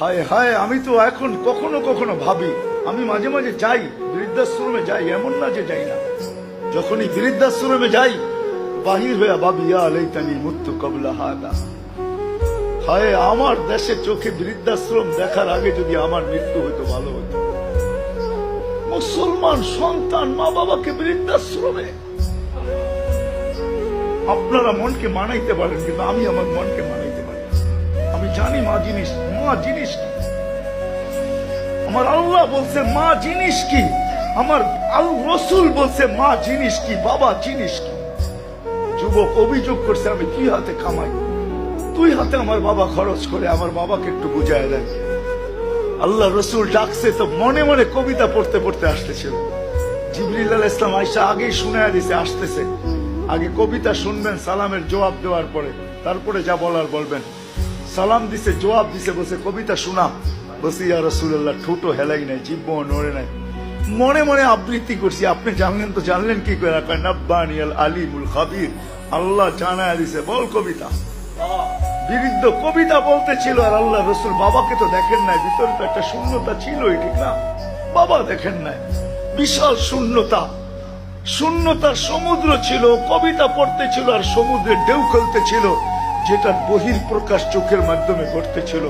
হায় হায়, আমি তো এখন কখনো কখনো ভাবি, আমি মাঝে মাঝে যাই, বৃদ্ধাশ্রমে যাই, এমন না যে যাই না। যখনই বৃদ্ধাশ্রমে যাই, বাহির হয়ে ভাবি, ইয়া লাইতানি মুত্তু কবলা হাদা। হায়, আমার দেশে চোখে বৃদ্ধাশ্রম দেখার আগে যদি আমার মৃত্যু হইতো, ভালো হতো মুসলমান সন্তান মা বাবাকে বৃদ্ধাশ্রমে। আপনারা মনকে মানাইতে পারেন, কিন্তু আমি আমার মনকে না। আমি জানি মা জিনিস মা জিনিস কি? আমার আল্লাহ বলছে, মা জিনিস কি? আমার আল রসুল বলছে, মা জিনিস কি? বাবা জিনিস কি? যুবক অভিযোগ করছে, আমি তুই হাতে কামাই। তুই হাতে আমার বাবা খরচ করে, আমার বাবাকে একটু বুঝায় দেন আল্লাহ রসুল ডাকছে, তো মনে মনে কবিতা পড়তে পড়তে আসতেছিল। জিবরিল ইসলাম আইসা আগেই শুনে দিছে, আসতেছে। আগে কবিতা শুনবেন, সালামের জবাব দেওয়ার পরে, তারপরে যা বলার বলবেন। সালাম দিছে, জবাব দিছে বসে কবিতা শোনা বসে ইয়া রসুল্লাহ ঠোঁটো হেলাই নাই জিব্ব নড়ে নাই। মনে মনে আবৃত্তি করছি, আপনি জানলেন তো, জানলেন কি করে? কয় নব্বানি আল আলিমুল খাবির। আল্লাহ জানায় দিছে, বল কবিতা। বিরুদ্ধ কবিতা বলতে ছিল আর আল্লাহ রসুল বাবাকে তো দেখেন নাই, ভিতরে তো একটা শূন্যতা ছিল ছিলই, ঠিক না? বাবা দেখেন নাই। বিশাল শূন্যতা। শূন্যতার সমুদ্র ছিল, কবিতা পড়তে ছিল, আর সমুদ্রে ঢেউ খেলতেছিল যেটার বহির প্রকাশ চোখের মাধ্যমে ঘটতেছিল।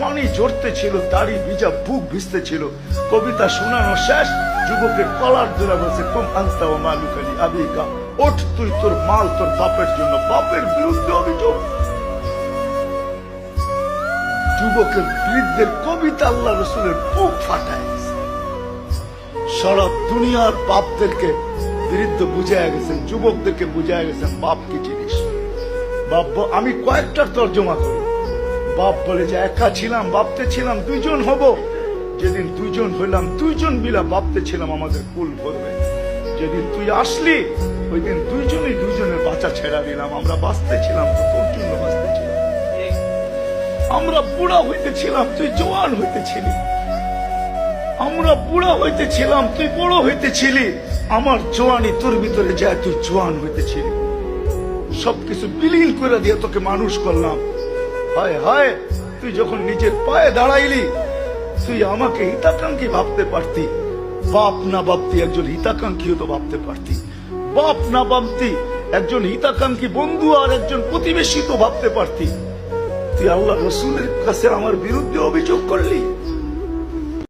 পানি জড়তেছিল দাড়ি ভিজা, বুক ভিজতেছিল। কবিতা শোনানো শেষ, যুবকের কলার জোড়া বসে কম আনস্তা ও মালুকালি আবিকা ওঠ তুই তোর মাল তোর বাপের জন্য, বাপের বিরুদ্ধে অভিযোগ। যুবকের বৃদ্ধের কবিতা আল্লাহ রসুলের বুক ফাটায়। সারা দুনিয়ার বাপদেরকে বিরুদ্ধে বুঝায় গেছেন, যুবকদেরকে বুঝায় গেছেন, বাপ কি জিনিস বাপ আমি কয়েকটার তর্জমা করি। বাপ বলে যে, একা ছিলাম, বাপতে ছিলাম, দুইজন হব। যেদিন দুইজন হইলাম, দুইজন মিলা বাপতে ছিলাম আমাদের কুল ভরবে। যেদিন তুই আসলি ওই দিন দুইজনই দুইজনের বাচ্চা ছেড়া দিলাম। আমরা বাঁচতে ছিলাম ছিলাম। আমরা বুড়া হইতেছিলাম তুই জোয়ান হইতেছিলি আমরা বুড়া হইতেছিলাম তুই বড় হইতেছিলি আমার জোয়ানি তোর ভিতরে যায়, তুই জোয়ান হইতেছিলি সবকিছু বিলীন করে দিয়ে তোকে মানুষ করলাম। হায় হায়, তুই যখন নিজের পায়ে দাঁড়াইলি, তুই আমাকে হিতাকাঙ্ক্ষী ভাবতে পারতি। বাপ না ভাবতি একজন হিতাকাঙ্ক্ষী তো ভাবতে পারতি। বাপ না ভাবতি একজন হিতাকাঙ্ক্ষী বন্ধু আর একজন প্রতিবেশী তো ভাবতে পারতি। তুই আল্লাহ রসুলের কাছে আমার বিরুদ্ধে অভিযোগ করলি?